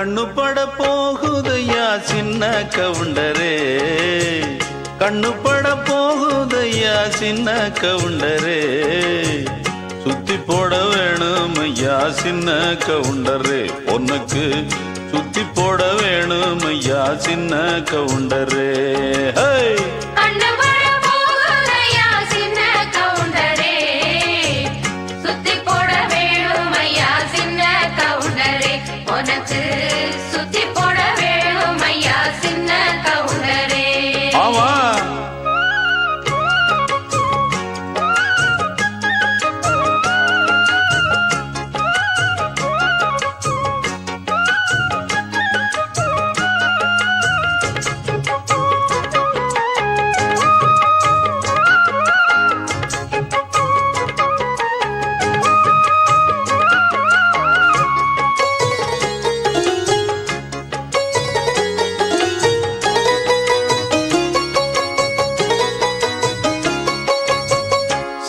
கண்ணு பட போகுதையா சின்ன கவுண்டரே. கண்ணு பட போகுதையா சின்ன கவுண்டரே. சுத்தி போட வேணும் ஐயா சின்ன கவுண்டரே. உனக்கு சுத்தி போட வேணும் ஐயா சின்ன கவுண்டரே. ஹே!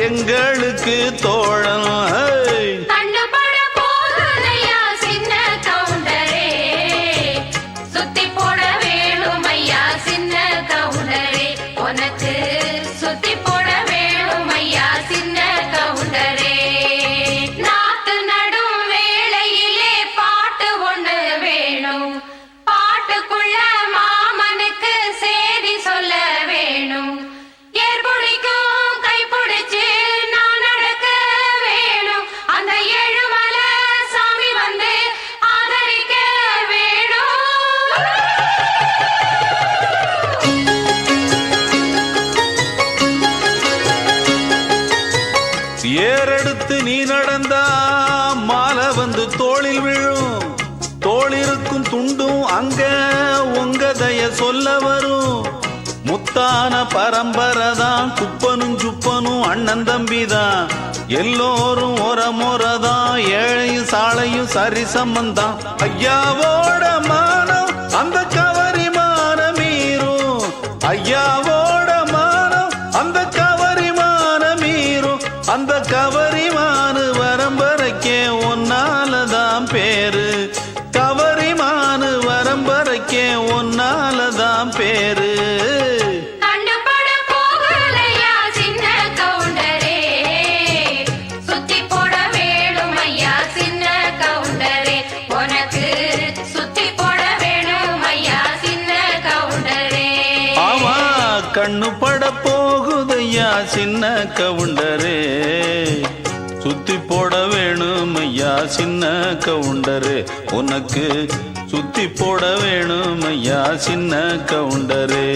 எங்களுக்கு தோழன். நடந்தா மாலை வந்து தோளில் விழும். தோளிருக்கும் துண்டும் அங்க உங்க தய சொல்ல வரும். முத்தான பரம்பரை தான் குப்பனும் சுப்பனும் அண்ணன் தம்பி தான் எல்லோரும் ஒரு முறை தான் ஏழையும் சாலையும் சரி சம்பந்தான் ஐயாவோட மான வேணும் ஐயா சின்ன கவுண்டரே. ஆமா கண்ணு பட போகுதையா சின்ன கவுண்டரே. சுத்தி போட வேணும் ஐயா சின்ன கவுண்டரு. உனக்கு சுத்தி போட வேணும் ஐயா சின்ன கவுண்டரே.